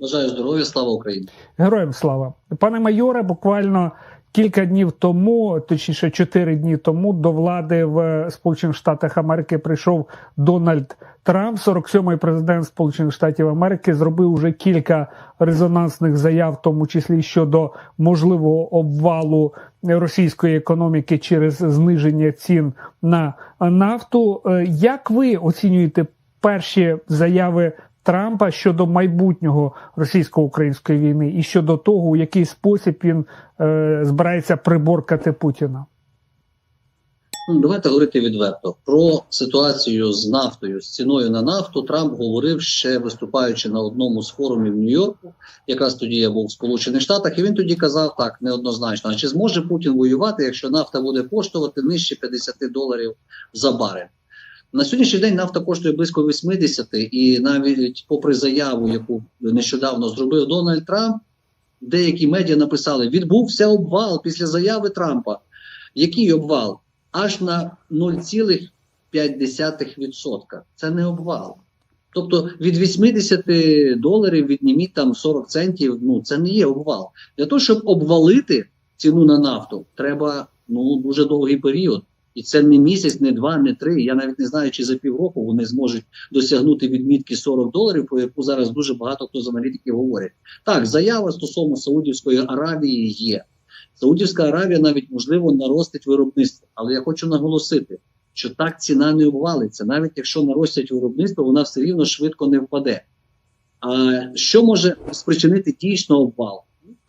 Бажаю здоров'я, слава Україні. Героям слава, пане майоре. Буквально кілька днів тому, точніше, чотири дні тому, до влади в Сполучених Штатах Америки прийшов Дональд Трамп, 47-й президент Сполучених Штатів Америки, зробив уже кілька резонансних заяв, в тому числі щодо можливого обвалу російської економіки через зниження цін на нафту. Е, Як ви оцінюєте перші заяви Трампа щодо майбутнього російсько-української війни і щодо того, у який спосіб він е, збирається приборкати Путіна? Ну, давайте говорити відверто. Про ситуацію з нафтою, з ціною на нафту Трамп говорив ще виступаючи на одному з форумів Нью-Йорку. Якраз тоді я був в Сполучених Штатах, і він тоді казав так неоднозначно: а чи зможе Путін воювати, якщо нафта буде коштувати нижче 50 доларів за барель? На сьогоднішній день нафта коштує близько 80, і навіть попри заяву, яку нещодавно зробив Дональд Трамп, деякі медіа написали: відбувся обвал після заяви Трампа. Який обвал? Аж на 0,5%. Це не обвал. Тобто від 80 доларів відніміть там 40 центів. Ну це не є обвал. Для того, щоб обвалити ціну на нафту, треба ну дуже довгий період. І це не місяць, не два, не три. Я навіть не знаю, чи за півроку вони зможуть досягнути відмітки 40 доларів, про яку зараз дуже багато хто з аналітиків говорить. Так, заява стосовно Саудівської Аравії є. Саудівська Аравія навіть можливо наростить виробництво. Але я хочу наголосити, що так ціна не обвалиться. Навіть якщо наростять виробництво, вона все рівно швидко не впаде. А що може спричинити дійсно обвал?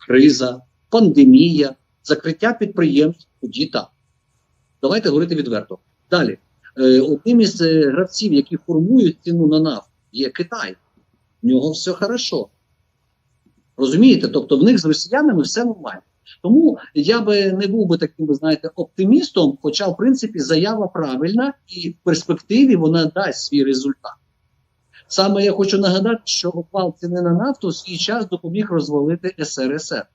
Криза, пандемія, закриття підприємств, тоді так. Давайте говорити відверто. Далі, е, одним із е, гравців, які формують ціну на нафту, є Китай. В нього все хорошо. Розумієте? Тобто в них з росіянами все нормально. Тому я би не був би таким, ви знаєте, оптимістом, хоча, в принципі, заява правильна і в перспективі вона дасть свій результат. Саме я хочу нагадати, що обвал ціни на нафту в свій час допоміг розвалити СРСР.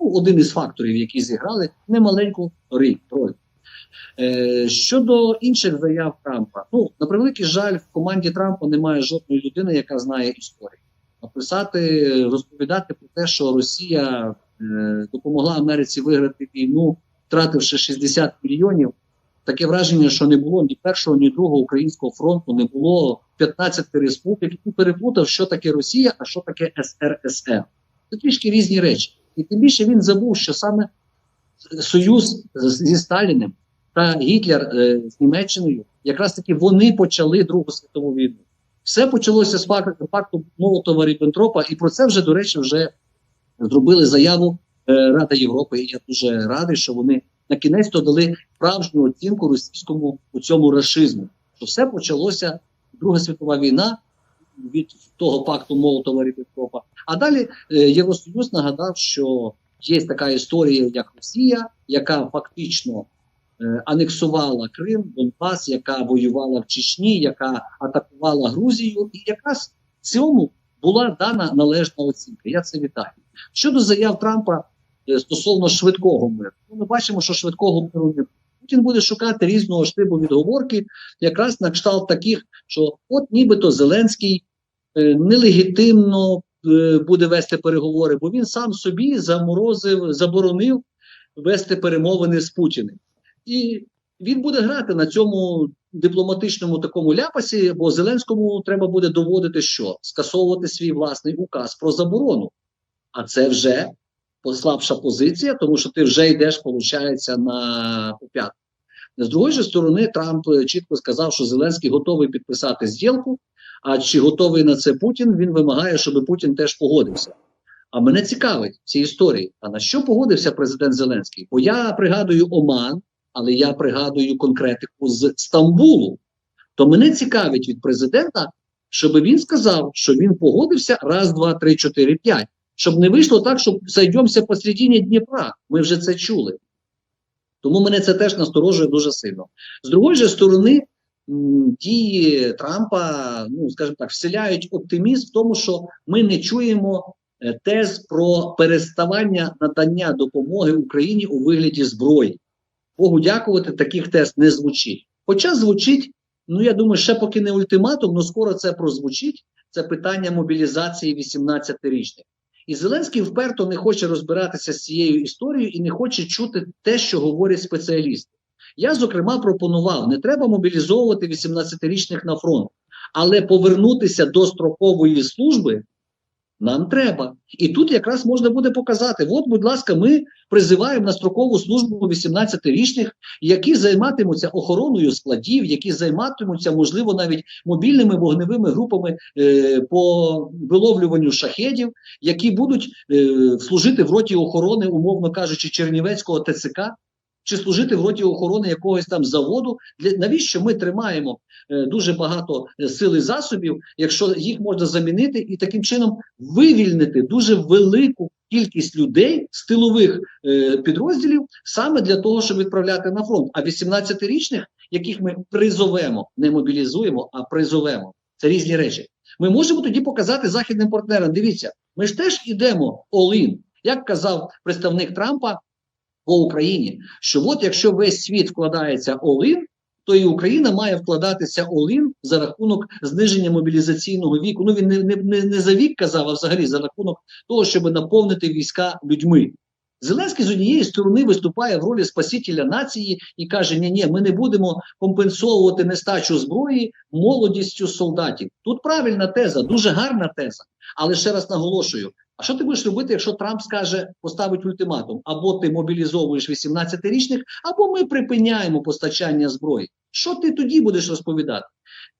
Ну, один із факторів, які зіграли немаленьку роль. Е, щодо інших заяв Трампа, ну на превеликий жаль, в команді Трампа немає жодної людини, яка знає історію. Написати, розповідати про те, що Росія е, допомогла Америці виграти війну, втративши 60 мільйонів. Таке враження, що не було ні першого, ні другого українського фронту, не було 15 республік. І переплутав, що таке Росія, а що таке СРСР. Це трішки різні речі. І тим більше він забув, що саме союз зі Сталіним та Гітлер е, з Німеччиною, якраз таки вони почали Другу світову війну. Все почалося з факту, факту Молотова Ріббентропа, і про це вже, до речі, вже зробили заяву е, Рада Європи. І я дуже радий, що вони на кінець то дали справжню оцінку російському у цьому рашизму. Що все почалося Друга світова війна від того пакту Молотова Ріббентропа. А далі е, Євросоюз нагадав, що є така історія, як Росія, яка фактично анексувала Крим, Донбас, яка воювала в Чечні, яка атакувала Грузію, і якраз цьому була дана належна оцінка. Я це вітаю. Щодо заяв Трампа е, стосовно швидкого миру, ну, ми бачимо, що швидкого миру не. Путін буде шукати різного штибу відговорки, якраз на кшталт таких, що от нібито Зеленський е, нелегітимно е, буде вести переговори, бо він сам собі заморозив, заборонив вести перемовини з Путіним. І він буде грати на цьому дипломатичному такому ляпасі, бо Зеленському треба буде доводити, що скасовувати свій власний указ про заборону. А це вже послабша позиція, тому що ти вже йдеш, виходить, на поп'ятку. З другої ж сторони, Трамп чітко сказав, що Зеленський готовий підписати зділку. А чи готовий на це Путін? Він вимагає, щоб Путін теж погодився. А мене цікавить ці історії. А на що погодився президент Зеленський? Бо я пригадую Оман, але я пригадую конкретику з Стамбулу. То мене цікавить від президента, щоб він сказав, що він погодився раз, два, три, чотири, п'ять. Щоб не вийшло так, щоб зайдемося посередині Дніпра. Ми вже це чули. Тому мене це теж насторожує дуже сильно. З другої ж сторони, дії Трампа, ну скажімо так, вселяють оптимізм в тому, що ми не чуємо е, тез про переставання надання допомоги Україні у вигляді зброї. Богу дякувати, таких тез не звучить. Хоча звучить, ну я думаю, ще поки не ультиматум, але скоро це прозвучить. це питання мобілізації 18-річних. І Зеленський вперто не хоче розбиратися з цією історією і не хоче чути те, що говорять спеціалісти. Я, зокрема, пропонував: не треба мобілізовувати 18-річних на фронт, але повернутися до строкової служби нам треба. І тут якраз можна буде показати: от, будь ласка, ми призиваємо на строкову службу 18-річних, які займатимуться охороною складів, які займатимуться, можливо, навіть мобільними вогневими групами е, по виловлюванню шахедів, які будуть е, служити в роті охорони, умовно кажучи, Чернівецького ТЦК. Чи служити в роті охорони якогось там заводу? Для навіщо ми тримаємо е, дуже багато е, сил і засобів, якщо їх можна замінити і таким чином вивільнити дуже велику кількість людей з тилових е, підрозділів саме для того, щоб відправляти на фронт. А 18-річних, яких ми призовемо, не мобілізуємо, а призовемо. Це різні речі. Ми можемо тоді показати західним партнерам. Дивіться, ми ж теж ідемо all-in. як казав представник Трампа по Україні, що от якщо весь світ вкладається all-in, то і Україна має вкладатися all-in за рахунок зниження мобілізаційного віку. Ну він не, не, не, не за вік казав, а взагалі за рахунок того, щоб наповнити війська людьми. Зеленський з однієї сторони виступає в ролі спасителя нації і каже: Ні, ні, ми не будемо компенсовувати нестачу зброї молодістю солдатів. Тут правильна теза, дуже гарна теза. Але ще раз наголошую: а що ти будеш робити, якщо Трамп скаже, поставить ультиматум? Або ти мобілізовуєш 18-річних, або ми припиняємо постачання зброї. Що ти тоді будеш розповідати?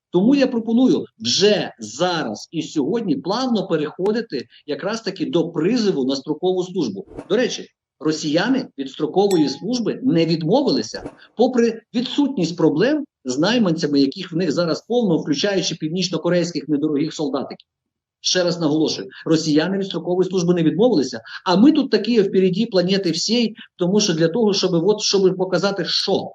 Тому я пропоную вже зараз і сьогодні плавно переходити якраз таки до призову на строкову службу. До речі, росіяни від строкової служби не відмовилися, попри відсутність проблем з найманцями, яких в них зараз повно, включаючи північно-корейських недорогих солдатиків. Ще раз наголошую: росіяни від строкової служби не відмовилися. А ми тут такі впереді планети всієї, тому що для того, щоб от щоб показати, що.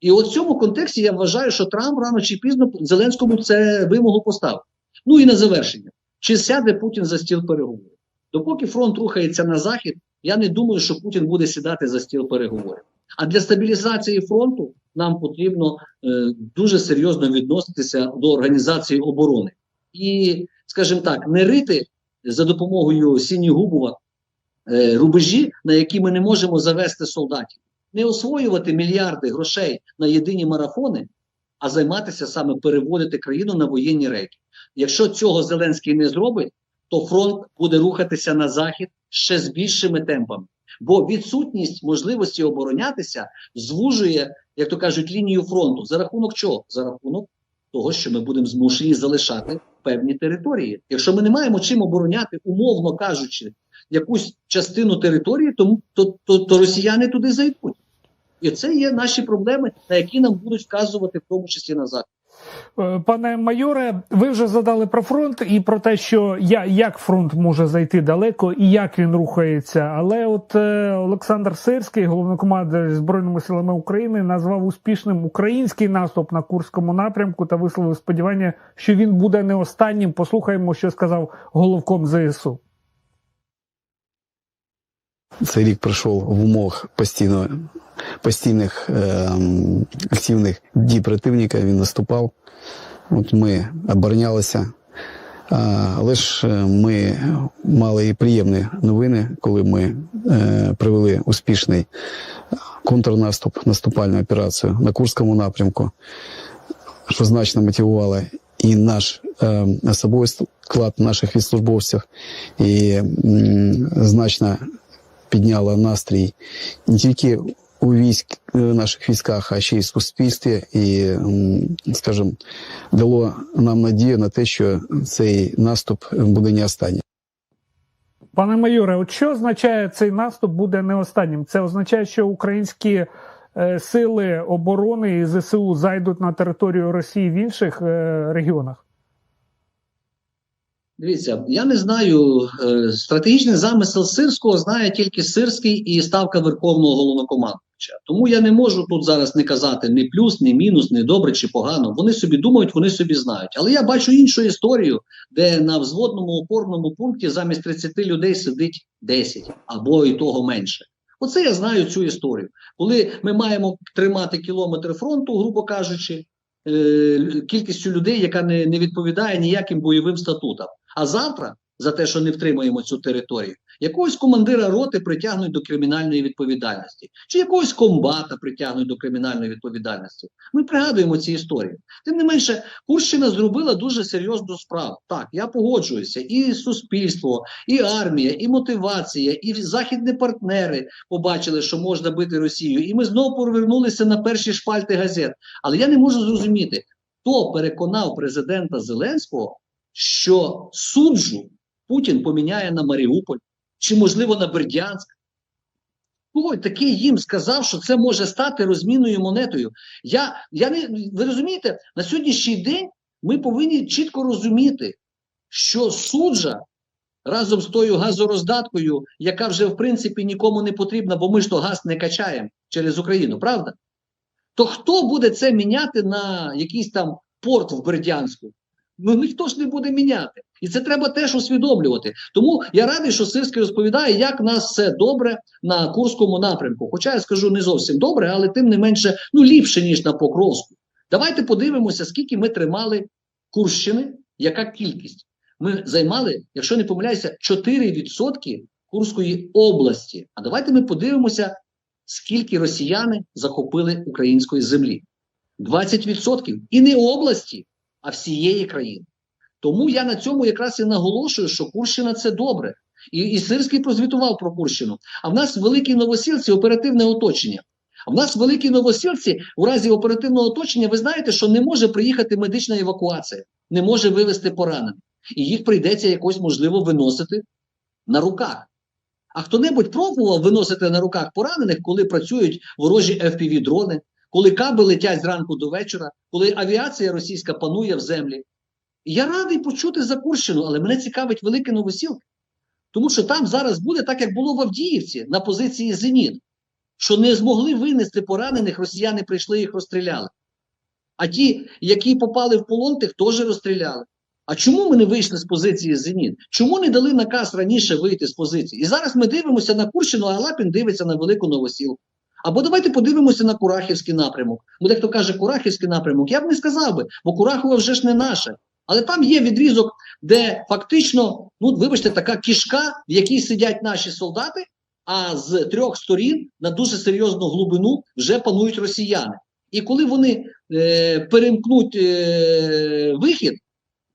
І от в цьому контексті я вважаю, що Трамп рано чи пізно Зеленському це вимогу поставив. Ну і на завершення: чи сяде Путін за стіл переговорів? Допоки фронт рухається на захід, я не думаю, що Путін буде сідати за стіл переговорів. А для стабілізації фронту нам потрібно е, дуже серйозно відноситися до організації оборони і, скажімо так, не рити за допомогою Сінігубова е, рубежі, на які ми не можемо завести солдатів, не освоювати мільярди грошей на єдині марафони, а займатися саме переводити країну на воєнні рейки. Якщо цього Зеленський не зробить, то фронт буде рухатися на захід ще з більшими темпами. Бо відсутність можливості оборонятися звужує, як то кажуть, лінію фронту. За рахунок чого? За рахунок того, що ми будемо змушені залишати певні території. Якщо ми не маємо чим обороняти, умовно кажучи, якусь частину території, то, то, то, то росіяни туди зайдуть. І це є наші проблеми, на які нам будуть вказувати, в тому числі на захід. Е, Пане майоре, ви вже задали про фронт і про те, що я як фронт може зайти далеко і як він рухається. Але от е, Олександр Сирський, головнокомандувач збройними силами України, назвав успішним український наступ на Курському напрямку та висловив сподівання, що він буде не останнім. Послухаємо, що сказав головком ЗСУ. Цей рік пройшов в умовах постійно, постійних е, активних дій противника. Він наступав. От ми оборонялися. Але ж е, ми мали і приємні новини, коли ми е, провели успішний контрнаступ, наступальну операцію на Курському напрямку, що значно мотивувало і наш е, особовий склад наших військовослужбовців, і м, значно підняла настрій не тільки у військ е, наших військах, а ще й в суспільстві, і, скажімо, дало нам надію на те, що цей наступ буде не останній. Пане майоре, от що означає цей наступ буде не останнім? Це означає, що українські е, сили оборони і ЗСУ зайдуть на територію Росії в інших е, регіонах. Дивіться, я не знаю стратегічний замисел Сирського знає тільки Сирський і ставка Верховного головнокомандувача. Тому я не можу тут зараз не казати ні плюс, ні мінус, ні добре чи погано. Вони собі думають, вони собі знають. Але я бачу іншу історію, де на взводному опорному пункті замість 30 людей сидить 10 або і того менше. Оце я знаю цю історію. Коли ми маємо тримати кілометри фронту, грубо кажучи, е, кількістю людей, яка не, не відповідає ніяким бойовим статутам. А завтра, за те, що не втримуємо цю територію, якогось командира роти притягнуть до кримінальної відповідальності, чи якогось комбата притягнуть до кримінальної відповідальності. Ми пригадуємо ці історії. Тим не менше, Курщина зробила дуже серйозну справу. Так, я погоджуюся, і суспільство, і армія, і мотивація, і західні партнери побачили, що можна бити Росію, і ми знову повернулися на перші шпальти газет. Але я не можу зрозуміти, хто переконав президента Зеленського, що суджу Путін поміняє на Маріуполь чи, можливо, на Бердянськ. Хто такий їм сказав, що це може стати розмінною монетою? Я, я не, ви розумієте, на сьогоднішній день ми повинні чітко розуміти, що суджа разом з тою газороздаткою, яка вже в принципі нікому не потрібна, бо ми ж то газ не качаємо через Україну, правда? То хто буде це міняти на якийсь там порт в Бердянську? Ну ніхто ж не буде міняти. І це треба теж усвідомлювати. Тому я радий, що Сирський розповідає, як нас все добре на Курському напрямку. Хоча я скажу не зовсім добре, але тим не менше, ну ліпше, ніж на Покровську. Давайте подивимося, скільки ми тримали Курщини, яка кількість. Ми займали, якщо не помиляюся, 4% Курської області. А давайте ми подивимося, скільки росіяни захопили української землі. 20%. І не області, а всієї країни. Тому я на цьому якраз і наголошую, що Курщина це добре. І, і Сирський прозвітував про Курщину. А в нас в Великій Новосілці оперативне оточення. А в нас в Великій Новосілці у разі оперативного оточення, ви знаєте, що не може приїхати медична евакуація, не може вивезти поранених. І їх прийдеться якось, можливо, виносити на руках. А хто-небудь пробував виносити на руках поранених, коли працюють ворожі FPV-дрони, коли каби летять зранку до вечора, коли авіація російська панує в землі. Я радий почути за Курщину, але мене цікавить велике Новосілки. Тому що там зараз буде так, як було в Авдіївці на позиції Зеніт, що не змогли винести поранених, росіяни прийшли їх розстріляли. А ті, які попали в полон, тих теж розстріляли. А чому ми не вийшли з позиції Зеніт? Чому не дали наказ раніше вийти з позиції? І зараз ми дивимося на Курщину, а Лапін дивиться на Велику Новосілку. Або давайте подивимося на Курахівський напрямок. Бо дехто каже, Курахівський напрямок. Я б не сказав би, бо Курахове вже ж не наше. Але там є відрізок, де фактично, ну вибачте, така кішка, в якій сидять наші солдати, а з трьох сторін на дуже серйозну глибину вже панують росіяни. І коли вони е, перемкнуть е, вихід,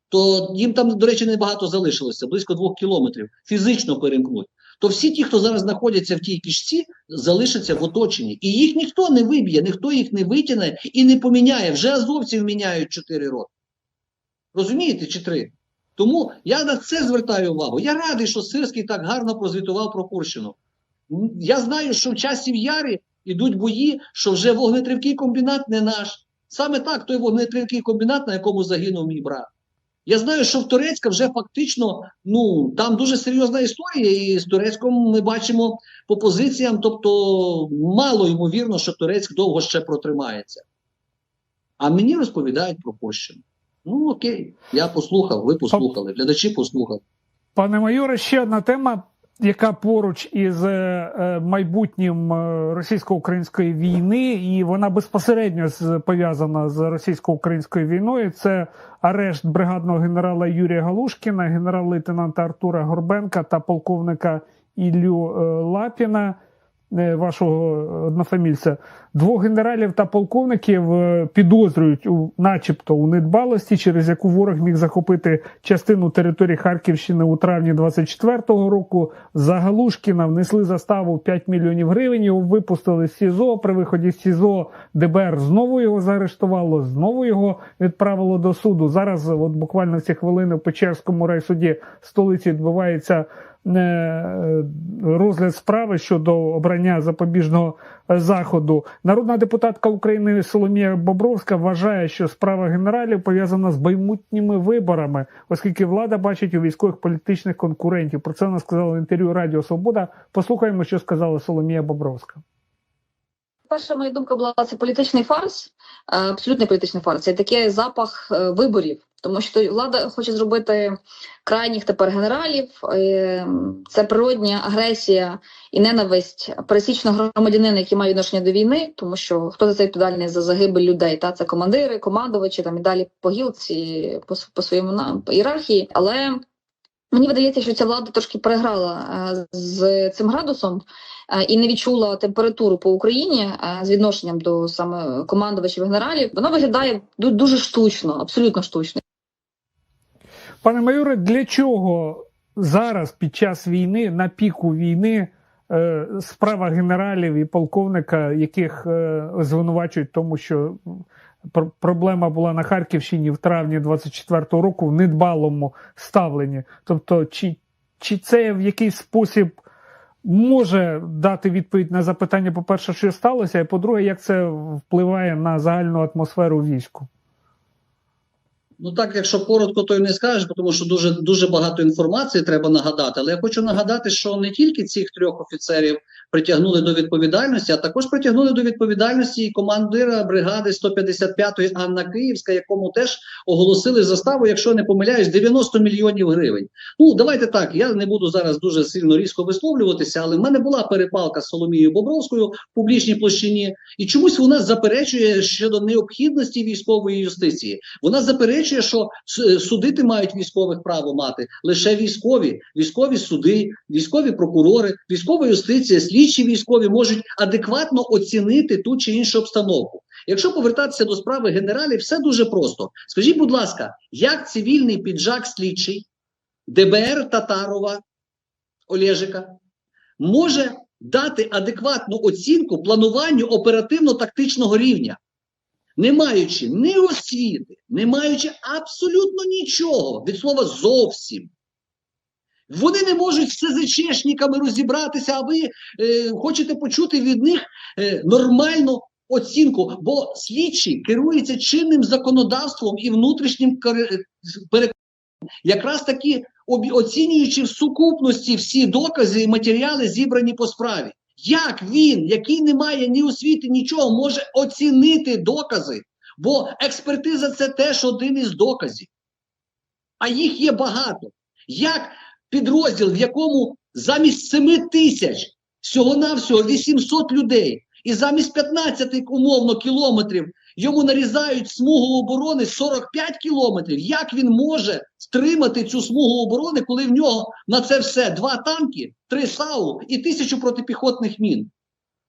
то їм там, до речі, небагато залишилося, близько двох кілометрів, фізично перемкнуть. То всі ті, хто зараз знаходяться в тій кішці, залишаться в оточенні. І їх ніхто не виб'є, ніхто їх не витягне і не поміняє. Вже азовців міняють 4 роки. Розумієте, чи три? Тому я на це звертаю увагу. Я радий, що Сирський так гарно прозвітував про Курщину. Я знаю, що в часі в Ярі йдуть бої, що вже вогнетривкий комбінат не наш. Саме так, той вогнетривкий комбінат, на якому загинув мій брат. Я знаю, що в Турецька вже фактично, ну там дуже серйозна історія, і з Турецьком ми бачимо по позиціям, тобто мало ймовірно, що Турецьк довго ще протримається. А мені розповідають про Польщину. Ну окей, я послухав, ви послухали, глядачі послухали. Пане майоре, ще одна тема, яка поруч із е, майбутнім е, російсько-української війни, і вона безпосередньо пов'язана з російсько-українською війною. Це арешт бригадного генерала Юрія Галушкіна, генерал-лейтенанта Артура Горбенка та полковника Іллю е, Лапіна. Е, Вашого однофамільця двох генералів та полковників е, підозрюють у, начебто, у недбалості, через яку ворог міг захопити частину території Харківщини у травні 24-го року. За Галушкіна внесли заставу 5 мільйонів гривень. Його випустили з СІЗО. При виході з СІЗО ДБР знову його заарештувало, знову його відправило до суду. Зараз, от буквально в ці хвилини, в Печерському райсуді столиці відбувається е, розгляд справи щодо обрання запобіжного е, заходу. Народна депутатка України Соломія Бобровська вважає, що справа генералів пов'язана з майбутніми виборами, оскільки влада бачить у військових політичних конкурентів. Про це вона сказала в інтерв'ю Радіо Свобода. Послухаємо, що сказала Соломія Бобровська. Перша моя думка була це політичний фарс, е, абсолютний політичний фарс. Це такий запах е, виборів. Тому що влада хоче зробити крайніх тепер генералів. Е, Це природня агресія і ненависть пересічного громадянина, який має відношення до війни, тому що хто за це відповідальний за загибель людей? Та це командири, командувачі там і далі по гілці, по, по своєму на по ієрархії. Але мені видається, що ця влада трошки переграла е, з цим градусом е, і не відчула температуру по Україні з відношенням до саме командувачів генералів. Воно виглядає ду- дуже штучно, абсолютно штучно. Пане майоре, для чого зараз під час війни, на піку війни, е, справа генералів і полковника, яких е, звинувачують, тому що пр- проблема була на Харківщині в травні 24-го року в недбалому ставленні. Тобто, чи, чи це в якийсь спосіб може дати відповідь на запитання, по-перше, що сталося, і по-друге, як це впливає на загальну атмосферу війську? Ну так, якщо коротко, то й не скажеш, тому що дуже дуже багато інформації треба нагадати. Але я хочу нагадати, що не тільки цих трьох офіцерів притягнули до відповідальності, а також притягнули до відповідальності і командира бригади 155-ї Анна Київська, якому теж оголосили заставу, якщо не помиляюсь, 90 мільйонів гривень. Ну давайте так. Я не буду зараз дуже сильно різко висловлюватися, але в мене була перепалка з Соломією Бобровською в публічній площині, і чомусь вона заперечує щодо необхідності військової юстиції. Вона заперечує, що судити мають військових право мати лише військові, військові суди, військові прокурори, військова юстиція, слідчі військові можуть адекватно оцінити ту чи іншу обстановку. Якщо повертатися до справи генералів, все дуже просто. Скажіть, будь ласка, як цивільний піджак слідчий ДБР Татарова Олежика може дати адекватну оцінку плануванню оперативно-тактичного рівня? Не маючи ні освіти, не маючи абсолютно нічого, від слова зовсім. Вони не можуть з СЗЧшниками розібратися, а ви е, хочете почути від них е, нормальну оцінку, бо слідчий керується чинним законодавством і внутрішнім переконанням, якраз таки оцінюючи в сукупності всі докази і матеріали, зібрані по справі. Як він, який не має ні освіти, нічого, може оцінити докази? Бо експертиза це теж один із доказів. А їх є багато. Як підрозділ, в якому замість 7 тисяч всього-навсього 800 людей, і замість 15 умовно кілометрів йому нарізають смугу оборони 45 кілометрів. Як він може стримати цю смугу оборони, коли в нього на це все два танки, три САУ і тисячу протипіхотних мін?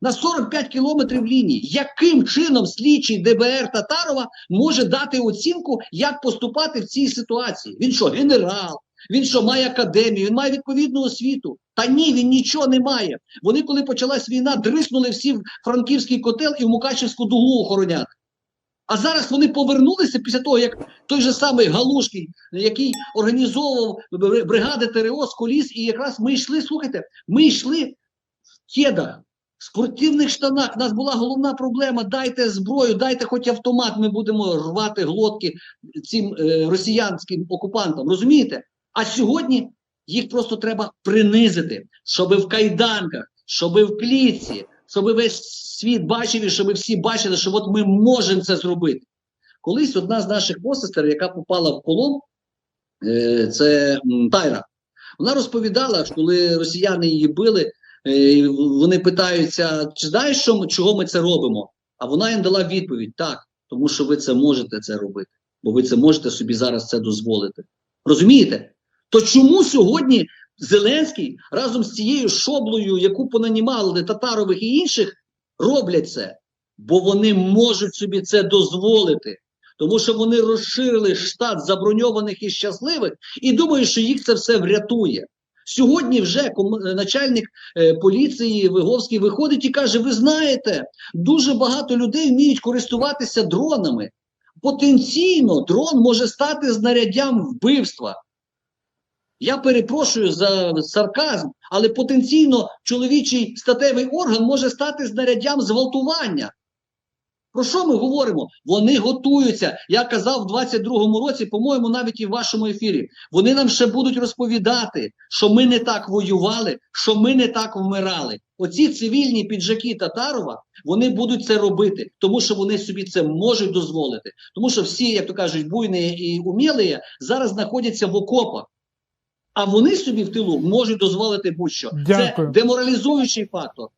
На 45 кілометрів лінії. Яким чином слідчий ДБР Татарова може дати оцінку, як поступати в цій ситуації? Він що, генерал? Він що має академію, він має відповідну освіту. Та ні, він нічого не має. Вони, коли почалась війна, дриснули всі в Франківський котел і в Мукачівську дугу охороняти. А зараз вони повернулися після того, як той же самий Галушкий, який організовував бригади ТРО з коліс, і якраз ми йшли, слухайте, ми йшли в кедах, в спортивних штанах. У нас була головна проблема: дайте зброю, дайте хоч автомат, ми будемо рвати глотки цим е, росіянським окупантам. Розумієте? А сьогодні їх просто треба принизити, щоб в кайданках, щоб в клітці, щоб весь світ бачив і щоб всі бачили, що от ми можемо це зробити. Колись одна з наших посестер, яка попала в полон, е, це Тайра, вона розповідала, що коли росіяни її били, е, вони питаються, чи знаєш, що чого ми це робимо? А вона їм дала відповідь: так, тому що ви це можете це робити, бо ви це можете собі зараз це дозволити. Розумієте? То чому сьогодні Зеленський разом з цією шоблою, яку понанімали татарових і інших, роблять це? Бо вони можуть собі це дозволити. Тому що вони розширили штат заброньованих і щасливих і думають, що їх це все врятує. Сьогодні вже начальник е, поліції Виговський виходить і каже: Ви знаєте, дуже багато людей вміють користуватися дронами. Потенційно дрон може стати знаряддям вбивства. Я перепрошую за сарказм, але потенційно чоловічий статевий орган може стати знаряддям зґвалтування. Про що ми говоримо? Вони готуються. Я казав в 22-му році, по-моєму, навіть і в вашому ефірі. Вони нам ще будуть розповідати, що ми не так воювали, що ми не так вмирали. Оці цивільні піджаки Татарова вони будуть це робити, тому що вони собі це можуть дозволити. Тому що всі, як то кажуть, буйні і умілі зараз знаходяться в окопах. А вони собі в тилу можуть дозволити будь-що. Це деморалізуючий фактор.